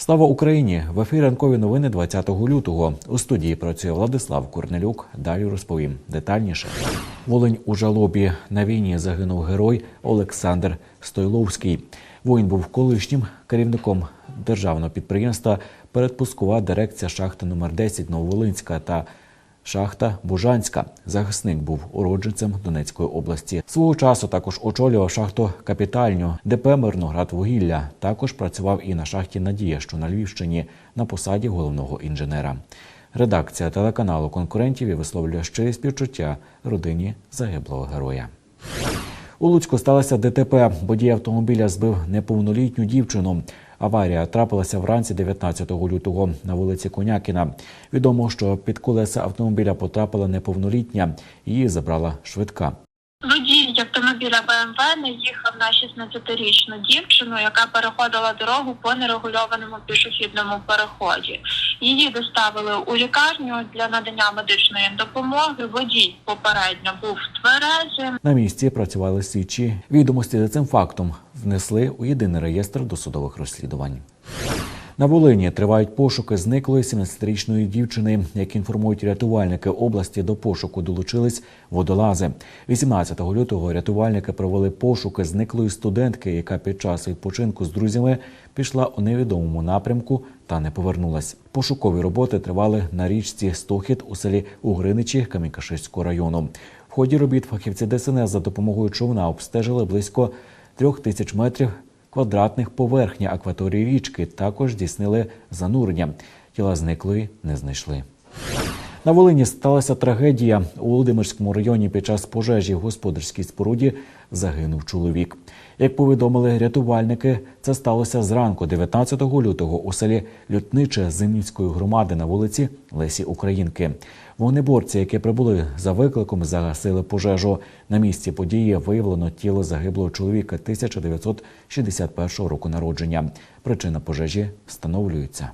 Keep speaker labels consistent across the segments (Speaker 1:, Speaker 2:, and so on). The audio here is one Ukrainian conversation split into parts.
Speaker 1: Слава Україні! В ефірі ранкові новини 20 лютого. У студії працює Владислав Корнелюк. Далі розповім детальніше. Волинь у жалобі на війні загинув герой Олександр Стойловський. Воїн був колишнім керівником державного підприємства Передпускова дирекція шахти номер 10 Нововолинська та Шахта Бужанська. Захисник був уродженцем Донецької області. Свого часу також очолював шахту Капітальню, ДП Мирноград вугілля. Також працював і на шахті Надія, що на Львівщині, на посаді головного інженера. Редакція телеканалу конкурентів і висловлює щирі співчуття родині загиблого героя. У Луцьку сталося ДТП. Водій автомобіля збив неповнолітню дівчину. Аварія трапилася вранці 19 лютого на вулиці Конякіна. Відомо, що під колеса автомобіля потрапила неповнолітня. Її забрала швидка.
Speaker 2: Водій автомобіля БМВ наїхав на 16-річну дівчину, яка переходила дорогу по нерегульованому пішохідному переході. Її доставили у лікарню для надання медичної допомоги. Водій попередньо був тверезим.
Speaker 1: На місці працювали слідчі. Відомості за цим фактом внесли у єдиний реєстр досудових розслідувань. На Волині тривають пошуки зниклої 17-річної дівчини. Як інформують рятувальники області, до пошуку долучились водолази. 18 лютого рятувальники провели пошуки зниклої студентки, яка під час відпочинку з друзями пішла у невідомому напрямку та не повернулась. Пошукові роботи тривали на річці Стохід у селі Угриничі Камінькаширського району. В ході робіт фахівці ДСНС за допомогою човна обстежили близько трьох тисяч метрів квадратних поверхні акваторії річки. Також здійснили занурення. Тіла зниклої не знайшли. На Волині сталася трагедія. У Володимирському районі під час пожежі в господарській споруді загинув чоловік. Як повідомили рятувальники, це сталося зранку 19 лютого у селі Лютниче Зимнівської громади на вулиці Лесі Українки. Вогнеборці, які прибули за викликом, загасили пожежу. На місці події виявлено тіло загиблого чоловіка 1961 року народження. Причина пожежі встановлюється.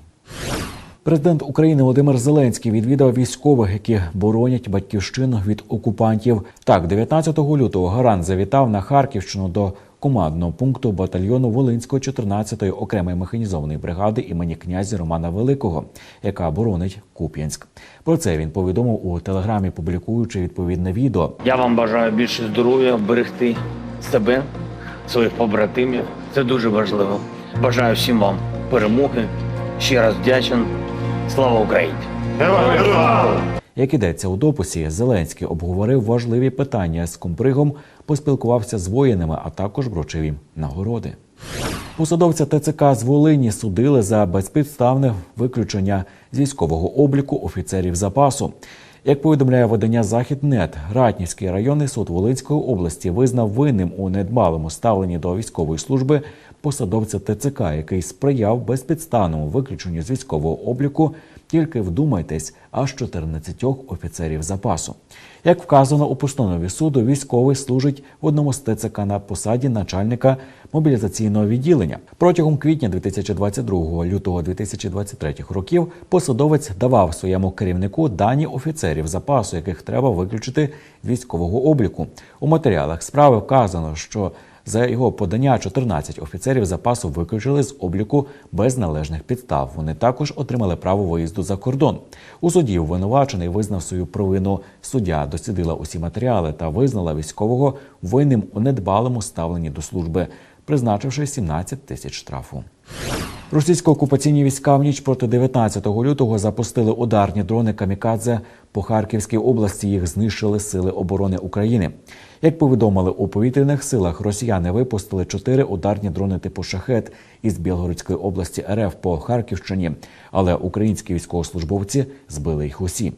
Speaker 1: Президент України Володимир Зеленський відвідав військових, які боронять батьківщину від окупантів. Так, 19 лютого Гарант завітав на Харківщину до командного пункту батальйону Волинської 14-ї окремої механізованої бригади імені князя Романа Великого, яка боронить Куп'янськ. Про це він повідомив у телеграмі, публікуючи відповідне відео.
Speaker 3: Я вам бажаю більше здоров'я, берегти себе, своїх побратимів. Це дуже важливо. Бажаю всім вам перемоги. Ще раз вдячен. Слава Україні!
Speaker 1: Як ідеться у дописі, Зеленський обговорив важливі питання з компригом, поспілкувався з воїнами, а також вручив їм нагороди. Посадовця ТЦК з Волині судили за безпідставне виключення з військового обліку офіцерів запасу. Як повідомляє видання Західнет, Ратнівський районний суд Волинської області визнав винним у недбалому ставленні до військової служби посадовця ТЦК, який сприяв безпідставному виключенню з військового обліку. Тільки вдумайтесь, аж 14 офіцерів запасу. Як вказано у постанові суду, військовий служить в одному з ТЦК на посаді начальника мобілізаційного відділення. Протягом квітня 2022 лютого 2023 років посадовець давав своєму керівнику дані офіцерів запасу, яких треба виключити з військового обліку. У матеріалах справи вказано, що за його подання 14 офіцерів запасу виключили з обліку без належних підстав. Вони також отримали право виїзду за кордон. У суді обвинувачений визнав свою провину. Суддя дослідила усі матеріали та визнала військового винним у недбалому ставленні до служби, призначивши 17 тисяч штрафу. Російсько-окупаційні війська в ніч проти 19 лютого запустили ударні дрони камікадзе по Харківській області. Їх знищили сили оборони України. Як повідомили у повітряних силах, росіяни випустили чотири ударні дрони типу шахет із Білгородської області РФ по Харківщині, але українські військовослужбовці збили їх усі.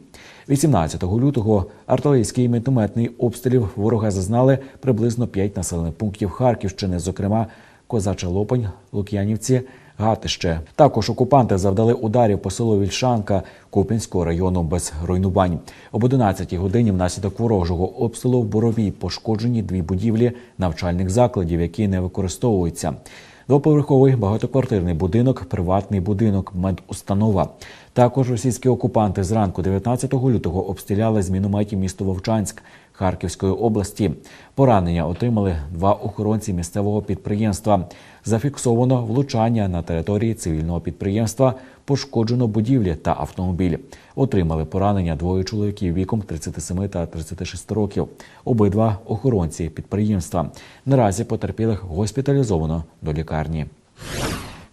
Speaker 1: 18 лютого артилерійський і мінометний обстрілів ворога зазнали приблизно 5 населених пунктів Харківщини, зокрема Козача Лопань, Лук'янівці, Гатище. Також окупанти завдали ударів по селу Вільшанка Купінського району без руйнувань. Об 11 годині внаслідок ворожого обстрілу в Боровій пошкоджені дві будівлі навчальних закладів, які не використовуються. Двоповерховий багатоквартирний будинок, приватний будинок, медустанова. Також російські окупанти зранку 19 лютого обстріляли з мінометів місто Вовчанськ, Харківської області. Поранення отримали два охоронці місцевого підприємства. Зафіксовано влучання на території цивільного підприємства, пошкоджено будівлі та автомобіль. Отримали поранення двоє чоловіків віком 37 та 36 років. Обидва охоронці підприємства. Наразі потерпілих госпіталізовано до лікарні.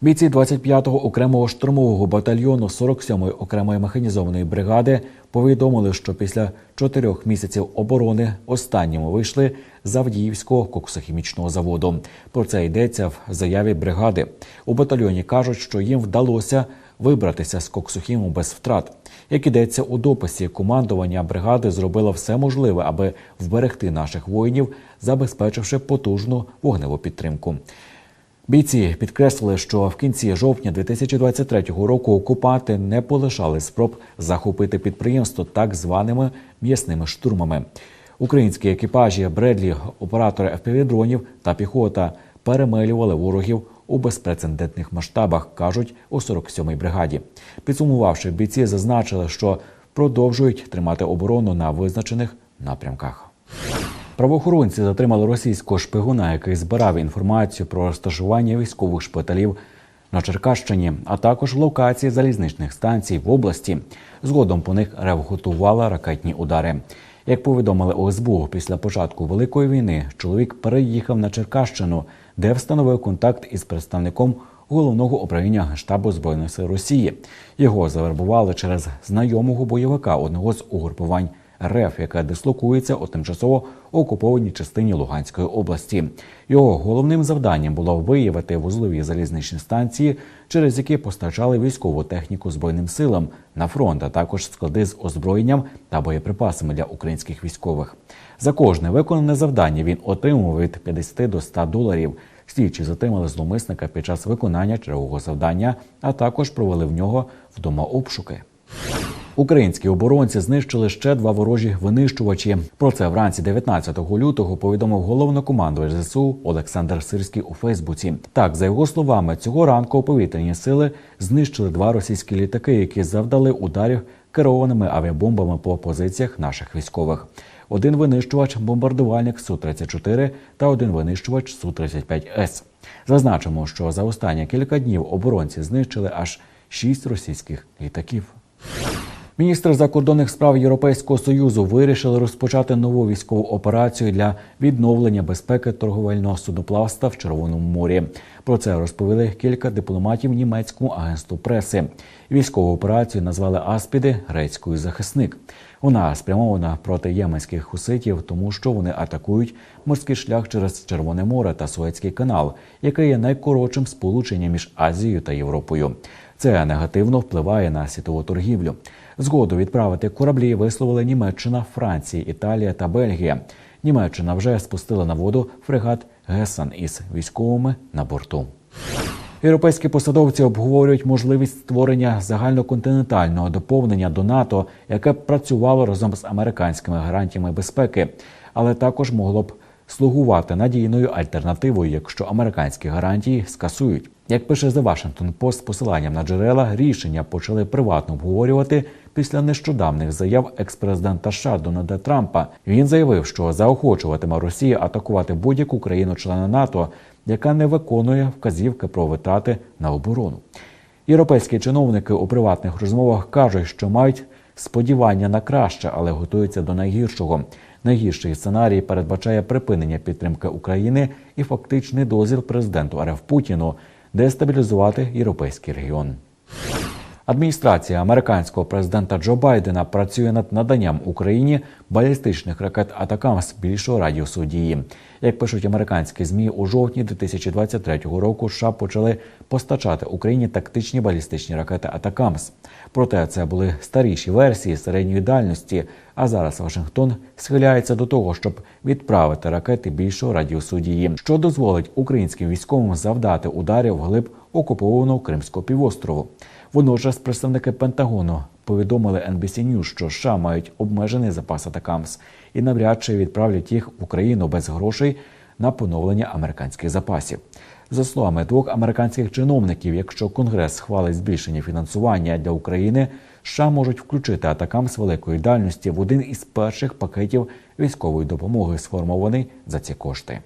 Speaker 1: Бійці 25-го окремого штурмового батальйону 47-ї окремої механізованої бригади повідомили, що після чотирьох місяців оборони останніми вийшли з Авдіївського коксохімічного заводу. Про це йдеться в заяві бригади. У батальйоні кажуть, що їм вдалося вибратися з коксохіму без втрат. Як ідеться у дописі, командування бригади зробило все можливе, аби вберегти наших воїнів, забезпечивши потужну вогневу підтримку. Бійці підкреслили, що в кінці жовтня 2023 року окупанти не полишали спроб захопити підприємство так званими м'ясними штурмами. Українські екіпажі Бредлі, оператори FPV-дронів та піхота перемелювали ворогів у безпрецедентних масштабах, кажуть у 47-й бригаді. Підсумувавши, бійці зазначили, що продовжують тримати оборону на визначених напрямках. Правоохоронці затримали російського шпигуна, який збирав інформацію про розташування військових шпиталів на Черкащині, а також локації залізничних станцій в області. Згодом по них РЕВ готувала ракетні удари. Як повідомили ОСБУ, після початку великої війни чоловік переїхав на Черкащину, де встановив контакт із представником головного управління Генштабу збройних сил Росії. Його завербували через знайомого бойовика одного з угрупувань РФ, яка дислокується у тимчасово окупованій частині Луганської області. Його головним завданням було виявити вузлові залізничні станції, через які постачали військову техніку збройним силам на фронт, а також склади з озброєнням та боєприпасами для українських військових. За кожне виконане завдання він отримував від 50 до 100 доларів. Слідчі затримали зловмисника під час виконання чергового завдання, а також провели в нього вдома обшуки. Українські оборонці знищили ще два ворожі винищувачі. Про це вранці 19 лютого повідомив головнокомандувач ЗСУ Олександр Сирський у Фейсбуці. Так, за його словами, цього ранку повітряні сили знищили два російські літаки, які завдали ударів керованими авіабомбами по позиціях наших військових. Один винищувач бомбардувальник су 34 та один винищувач су 35 с Зазначимо, що за останні кілька днів оборонці знищили аж шість російських літаків. Міністри закордонних справ Європейського союзу вирішили розпочати нову військову операцію для відновлення безпеки торговельного судноплавства в Червоному морі. Про це розповіли кілька дипломатів німецькому агентству преси. Військову операцію назвали Аспіди грецькою захисник. Вона спрямована проти єменських хуситів, тому що вони атакують морський шлях через Червоне море та Суецький канал, який є найкоротшим сполученням між Азією та Європою. Це негативно впливає на світову торгівлю. Згоду відправити кораблі висловили Німеччина, Франція, Італія та Бельгія. Німеччина вже спустила на воду фрегат Гесан із військовими на борту. Європейські посадовці обговорюють можливість створення загальноконтинентального доповнення до НАТО, яке б працювало разом з американськими гарантіями безпеки, але також могло б слугувати надійною альтернативою, якщо американські гарантії скасують. Як пише The Washington Post з посиланням на джерела, рішення почали приватно обговорювати після нещодавних заяв експрезидента США Дональда Трампа. Він заявив, що заохочуватиме Росію атакувати будь-яку країну-члена НАТО, яка не виконує вказівки про витрати на оборону. Європейські чиновники у приватних розмовах кажуть, що мають сподівання на краще, але готуються до найгіршого. Найгірший сценарій передбачає припинення підтримки України і фактичний дозвіл президенту РФ Путіну дестабілізувати європейський регіон. Адміністрація американського президента Джо Байдена працює над наданням Україні балістичних ракет Атакамс більшого радіусу дії. Як пишуть американські змі, у жовтні 2023 року США почали постачати Україні тактичні балістичні ракети Атакамс. Проте це були старіші версії середньої дальності. А зараз Вашингтон схиляється до того, щоб відправити ракети більшого радіусу дії, що дозволить українським військовим завдати ударів вглиб окупованого Кримського півострову. Водночас представники Пентагону повідомили NBC News, що США мають обмежений запас атакамс і навряд чи відправлять їх в Україну без грошей на поновлення американських запасів. За словами двох американських чиновників, якщо Конгрес схвалить збільшення фінансування для України, США можуть включити атакам з великої дальності в один із перших пакетів військової допомоги, сформований за ці кошти.